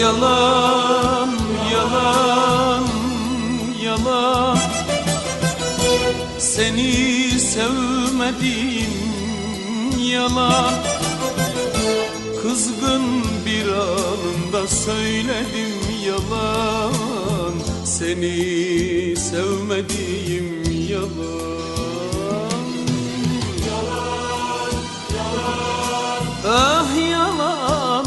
yalan yalan yalan. Seni sevmedim yalan. Kızgın bir anında söyledim yalan. Seni sevmediğim yalan. Ah yalan.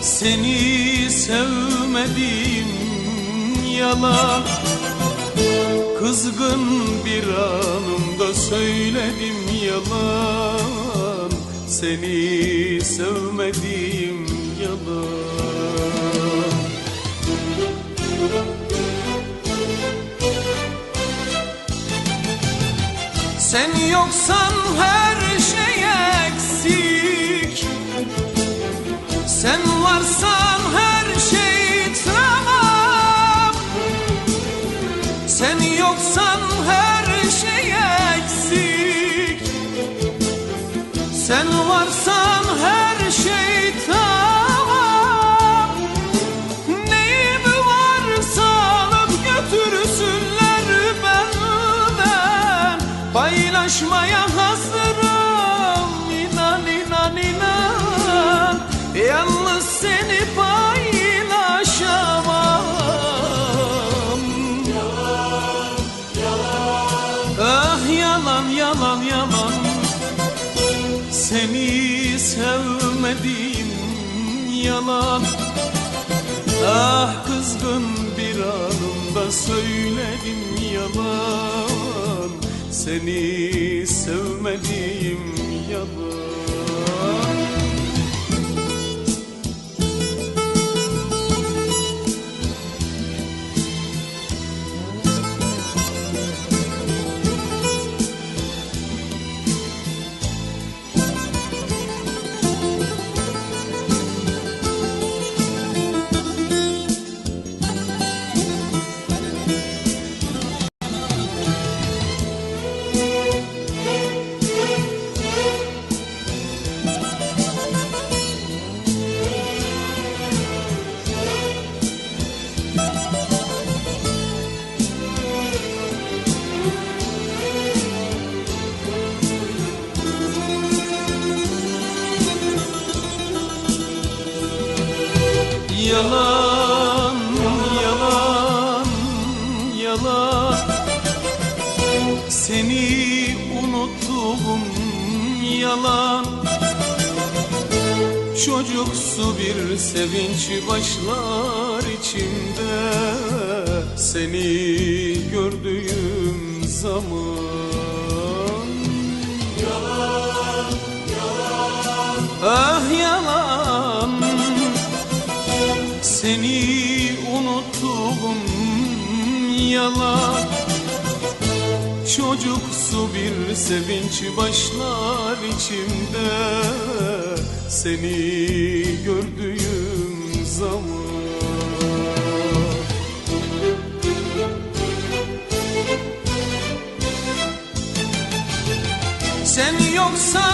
Seni sevmediğim yalan Kızgın bir anımda söyledim yalan. Seni sevmediğim yalan. Sen yoksan her şey eksik. Sen varsan Sen yoksan her şey eksik. Sen varsan her şey tamam yalan yalan yalan. Seni sevmediğim yalan. Ah kızgın bir anımda söyledim yalan. Seni sevmediğim yalan Yalan, yalan, yalan. Seni unuttuğum yalan. Çocuksu bir sevinç başlar içimde. Seni gördüğüm zaman Seni unuttuğum yalan. Çocuksu bir sevinç başlar içimde. Seni gördüğüm zaman. Sen yoksan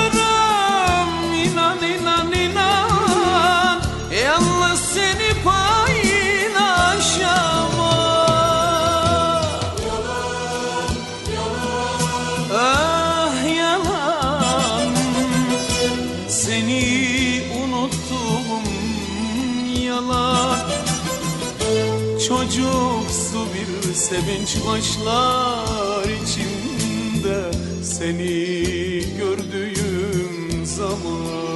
Seni unuttum yalan. Çocuksu bir sevinç başlar içimde. Seni gördüğüm zaman